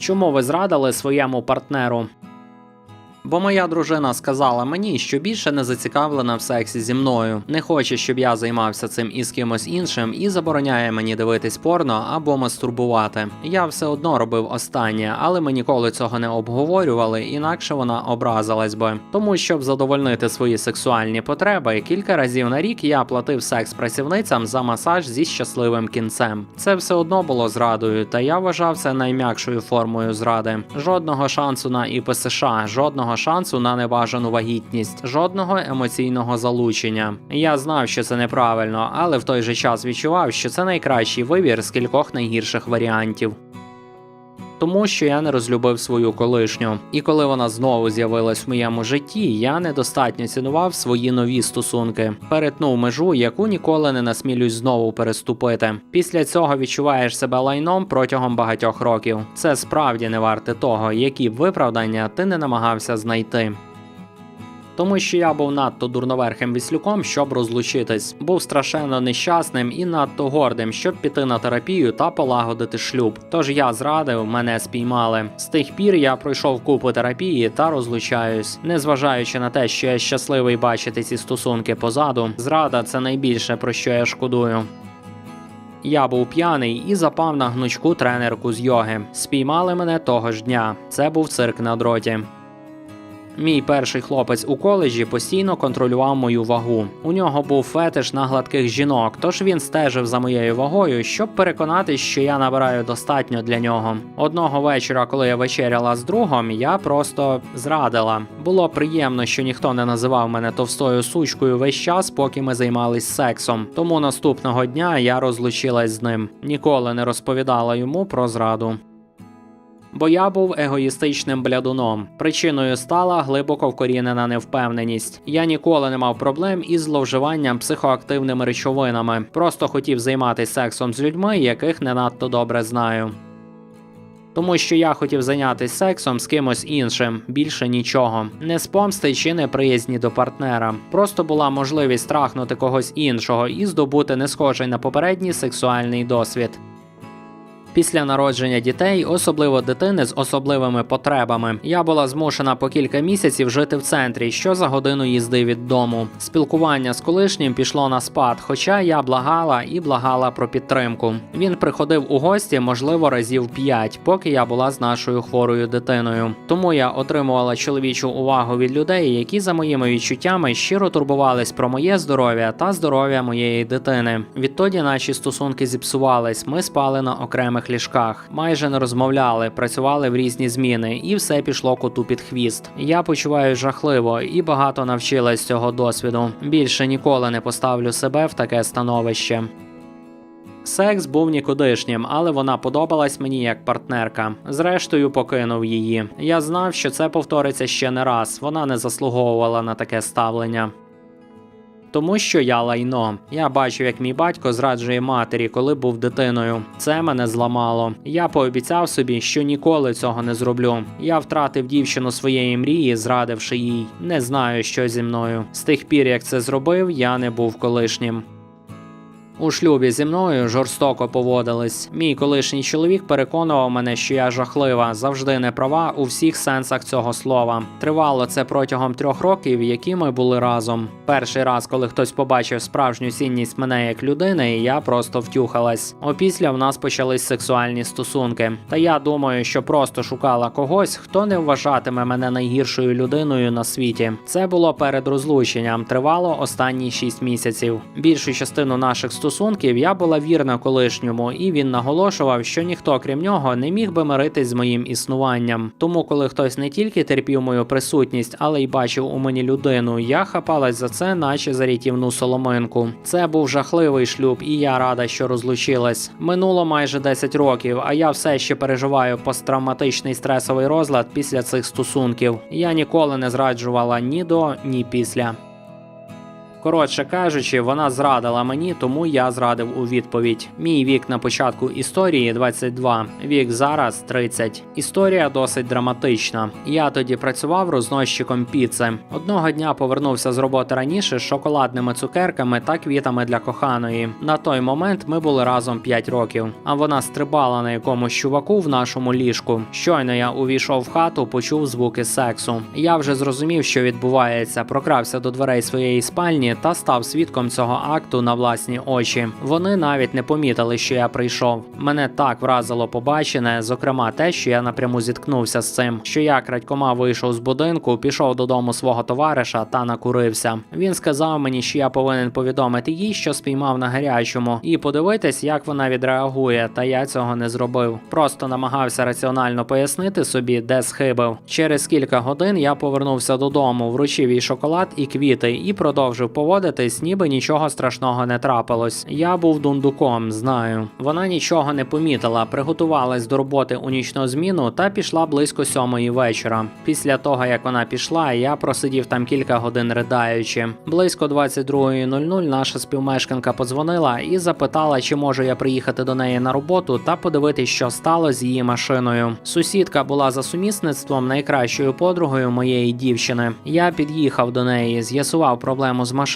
Чому ви зрадили своєму партнеру? Бо моя дружина сказала мені, що більше не зацікавлена в сексі зі мною, не хоче, щоб я займався цим із кимось іншим, і забороняє мені дивитись порно або мастурбувати. Я все одно робив останнє, але ми ніколи цього не обговорювали, інакше вона образилась би. Тому, щоб задовольнити свої сексуальні потреби, кілька разів на рік я платив секс-працівницям за масаж зі щасливим кінцем. Це все одно було зрадою, та я вважав це найм'якшою формою зради. Жодного шансу на ІПСШ, жодного шансу на небажану вагітність, жодного емоційного залучення. Я знав, що це неправильно, але в той же час відчував, що це найкращий вибір з кількох найгірших варіантів. Тому що я не розлюбив свою колишню, і коли вона знову з'явилась в моєму житті, я недостатньо цінував свої нові стосунки, перетнув межу, яку ніколи не насмілюсь знову переступити. Після цього відчуваєш себе лайном протягом багатьох років. Це справді не варте того, які б виправдання ти не намагався знайти. Тому що я був надто дурноверхим віслюком, щоб розлучитись, був страшенно нещасним і надто гордим, щоб піти на терапію та полагодити шлюб. Тож я зрадив, мене спіймали. З тих пір я пройшов купу терапії та розлучаюсь. Незважаючи на те, що я щасливий бачити ці стосунки позаду, зрада це найбільше про що я шкодую. Я був п'яний і запав на гнучку тренерку з йоги. Спіймали мене того ж дня. Це був цирк на дроті. Мій перший хлопець у коледжі постійно контролював мою вагу. У нього був фетиш на гладких жінок, тож він стежив за моєю вагою, щоб переконатись, що я набираю достатньо для нього. Одного вечора, коли я вечеряла з другом, я просто зрадила. Було приємно, що ніхто не називав мене товстою сучкою весь час, поки ми займались сексом. Тому наступного дня я розлучилась з ним. Ніколи не розповідала йому про зраду. Бо я був егоїстичним блядуном. Причиною стала глибоко вкорінена невпевненість. Я ніколи не мав проблем із зловживанням психоактивними речовинами. Просто хотів займатися сексом з людьми, яких не надто добре знаю. Тому що я хотів зайнятися сексом з кимось іншим, більше нічого, не з помсти чи неприязні до партнера. Просто була можливість трахнути когось іншого і здобути не схожий на попередній сексуальний досвід. Після народження дітей, особливо дитини з особливими потребами, я була змушена по кілька місяців жити в центрі, що за годину їзди від дому. Спілкування з колишнім пішло на спад, хоча я благала і благала про підтримку. Він приходив у гості, можливо, разів п'ять, поки я була з нашою хворою дитиною. Тому я отримувала чоловічу увагу від людей, які за моїми відчуттями щиро турбувались про моє здоров'я та здоров'я моєї дитини. Відтоді наші стосунки зіпсувались. Ми спали на окремих ліжках, майже не розмовляли, працювали в різні зміни, і все пішло коту під хвіст. Я почуваю жахливо і багато навчилась цього досвіду. Більше ніколи не поставлю себе в таке становище. Секс був нікудишнім, але вона подобалась мені як партнерка. Зрештою, покинув її. Я знав, що це повториться ще не раз. Вона не заслуговувала на таке ставлення. Тому що я лайно. Я бачив, як мій батько зраджує матері, коли був дитиною. Це мене зламало. Я пообіцяв собі, що ніколи цього не зроблю. Я втратив дівчину своєї мрії, зрадивши їй. Не знаю, що зі мною. З тих пір, як це зробив, я не був колишнім. У шлюбі зі мною жорстоко поводились. Мій колишній чоловік переконував мене, що я жахлива, завжди не права у всіх сенсах цього слова. Тривало це протягом трьох років, які ми були разом. Перший раз, коли хтось побачив справжню цінність мене як людини, я просто втюхалась. Опісля в нас почались сексуальні стосунки. Та я думаю, що просто шукала когось, хто не вважатиме мене найгіршою людиною на світі. Це було перед розлученням, тривало останні шість місяців. Більшу частину наших стосунків я була вірна колишньому, і він наголошував, що ніхто крім нього не міг би миритись з моїм існуванням. Тому, коли хтось не тільки терпів мою присутність, але й бачив у мені людину, я хапалась за це, наче за рятівну соломинку. Це був жахливий шлюб, і я рада, що розлучилась. Минуло майже 10 років, а я все ще переживаю посттравматичний стресовий розлад після цих стосунків. Я ніколи не зраджувала ні до, ні після. Коротше кажучи, вона зрадила мені, тому я зрадив у відповідь. Мій вік на початку історії 22, вік зараз 30. Історія досить драматична. Я тоді працював розносчиком піци. Одного дня повернувся з роботи раніше з шоколадними цукерками та квітами для коханої. На той момент ми були разом 5 років, а вона стрибала на якомусь чуваку в нашому ліжку. Щойно я увійшов в хату, почув звуки сексу. Я вже зрозумів, що відбувається. Прокрався до дверей своєї спальні та став свідком цього акту на власні очі. Вони навіть не помітили, що я прийшов. Мене так вразило побачене, зокрема те, що я напряму зіткнувся з цим, що я крадькома вийшов з будинку, пішов додому свого товариша та накурився. Він сказав мені, що я повинен повідомити їй, що спіймав на гарячому, і подивитись, як вона відреагує. Та я цього не зробив. Просто намагався раціонально пояснити собі, де схибив. Через кілька годин я повернувся додому, вручив їй шоколад і квіти, і продовжив поводитись, ніби нічого страшного не трапилось. Я був дундуком, знаю. Вона нічого не помітила, приготувалась до роботи у нічну зміну та пішла близько сьомої вечора. Після того, як вона пішла, я просидів там кілька годин ridaючи. Близько 22.00 наша співмешканка подзвонила і запитала, чи можу я приїхати до неї на роботу та подивитись, що стало з її машиною. Сусідка була за сумісництвом найкращою подругою моєї дівчини. Я під'їхав до неї, з'ясував проблему з машиною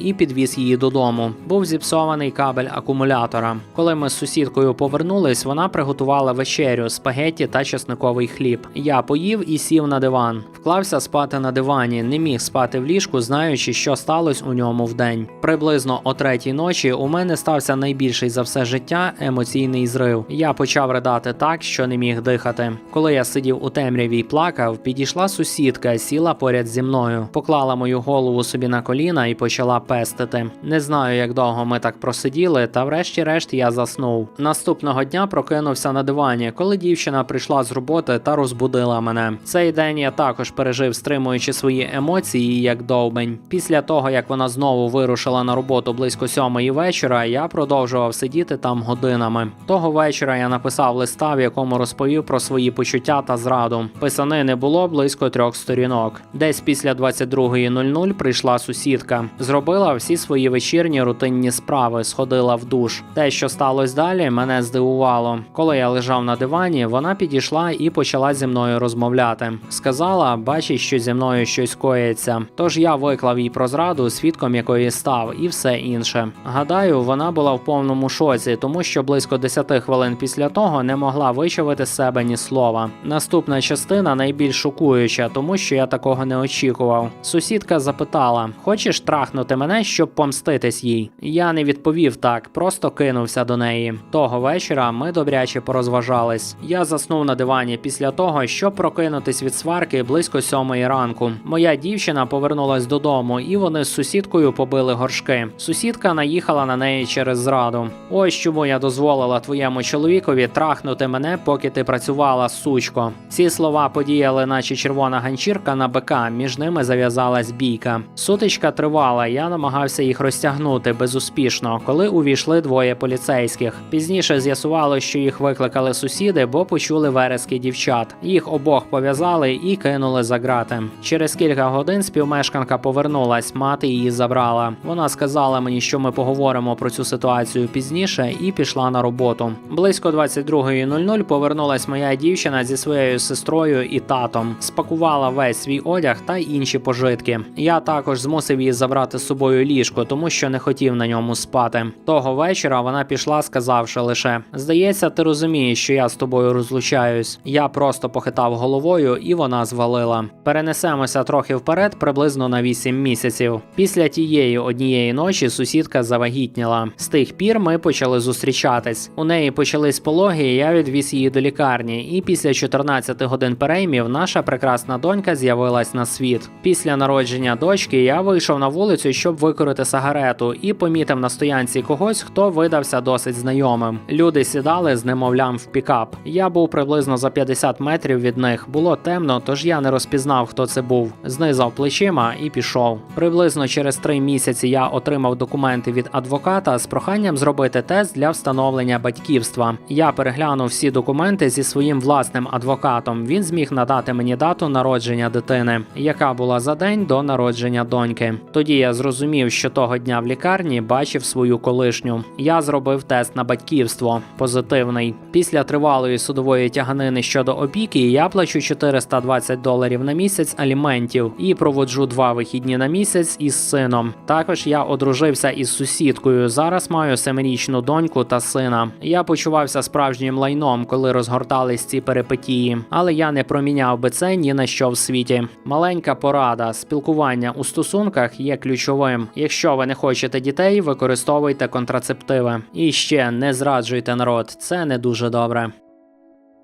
і підвіз її додому. Був зіпсований кабель акумулятора. Коли ми з сусідкою повернулись, вона приготувала вечерю, спагетті та чесниковий хліб. Я поїв і сів на диван. Вклався спати на дивані, не міг спати в ліжку, знаючи, що сталося у ньому вдень. Приблизно о третій ночі у мене стався найбільший за все життя емоційний зрив. Я почав ридати так, що не міг дихати. Коли я сидів у темряві й плакав, підійшла сусідка, сіла поряд зі мною, поклала мою голову собі на коліна і почала пестити. Не знаю, як довго ми так просиділи, та врешті-решт я заснув. Наступного дня прокинувся на дивані, коли дівчина прийшла з роботи та розбудила мене. Цей день я також пережив, стримуючи свої емоції як довбень. Після того, як вона знову вирушила на роботу близько сьомої вечора, я продовжував сидіти там годинами. Того вечора я написав листа, в якому розповів про свої почуття та зраду. Писани не було близько трьох сторінок. Десь після 22.00 прийшла сусідка, зробила всі свої вечірні рутинні справи, сходила в душ. Те, що сталося далі, мене здивувало. Коли я лежав на дивані, вона підійшла і почала зі мною розмовляти. Сказала, бачить, що зі мною щось коїться. Тож я виклав їй про зраду, свідком якої став, і все інше. Гадаю, вона була в повному шоці, тому що близько 10 хвилин після того не могла вичавити з себе ні слова. Наступна частина найбільш шокуюча, тому що я такого не очікував. Сусідка запитала: Хочеш трахнути мене, щоб помститись їй? Я не відповів так, просто кинувся до неї. Того вечора ми добряче порозважались. Я заснув на дивані після того, щоб прокинутись від сварки близько сьомої ранку. Моя дівчина повернулась додому, і вони з сусідкою побили горшки. Сусідка наїхала на неї через зраду. Ось чому я дозволила твоєму чоловікові трахнути мене, поки ти працювала, сучко. Ці слова подіяли, наче червона ганчірка на бика. Між ними зав'язалась бійка. Сутичка тривала. Я намагався їх розтягнути безуспішно, коли увійшли двоє поліцейських. Пізніше з'ясувало, що їх викликали сусіди, бо почули верески дівчат. Їх обох пов'язали і кинули за грати. Через кілька годин співмешканка повернулась, мати її забрала. Вона сказала мені, що ми поговоримо про цю ситуацію пізніше, і пішла на роботу. Близько 22.00 повернулась моя дівчина зі своєю сестрою і татом, спакувала весь свій одяг та інші пожитки. Я також змусив її забрати з собою ліжко, тому що не хотів на ньому спати. Того вечора вона пішла, сказавши лише: Здається, ти розумієш, що я з тобою розлучаюсь. Я просто похитав головою, і вона звалила. Перенесемося трохи вперед, приблизно на 8 місяців. Після тієї однієї ночі сусідка завагітніла. З тих пір ми почали зустрічатись. У неї почались пологи, і я відвіз її до лікарні. І після 14 годин переймів наша прекрасна донька з'явилась на світ. Після народження дочки я вийшов на вулицю, щоб викорити сигарету, і помітив на стоянці когось, хто видався досить знайомим. Люди сідали з немовлям в пікап. Я був приблизно за 50 метрів від них. Було темно, тож я не розпізнав, хто це був. Знизав плечима і пішов. Приблизно через три місяці я отримав документи від адвоката з проханням зробити тест для встановлення батьківства. Я переглянув всі документи зі своїм власним адвокатом. Він зміг надати мені дату народження дитини, яка була за день до народження доньки. Тоді я зрозумів, що того дня в лікарні бачив свою колишню. Я зробив тест на батьківство позитивний. Після тривалої судової тяганини щодо опіки я плачу 420 доларів на місяць аліментів і проводжу два вихідні на місяць із сином. Також я одружився із сусідкою. Зараз маю семирічну доньку та сина. Я почувався справжнім лайном, коли розгортались ці перипетії, але я не проміняв би це ні на що в світі. Маленька порада: спілкування у стосунках є ключовим. Якщо ви не хочете дітей, використовуйте контрацептиви. І ще не зраджуйте народ, це не дуже добре.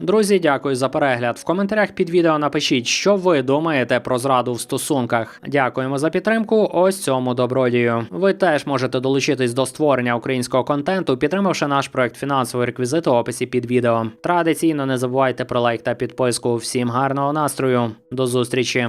Друзі, дякую за перегляд. В коментарях під відео напишіть, що ви думаєте про зраду в стосунках. Дякуємо за підтримку. Ось цьому добродію. Ви теж можете долучитись до створення українського контенту, підтримавши наш проект фінансовий реквізит у описі під відео. Традиційно не забувайте про лайк та підписку. Всім гарного настрою. До зустрічі!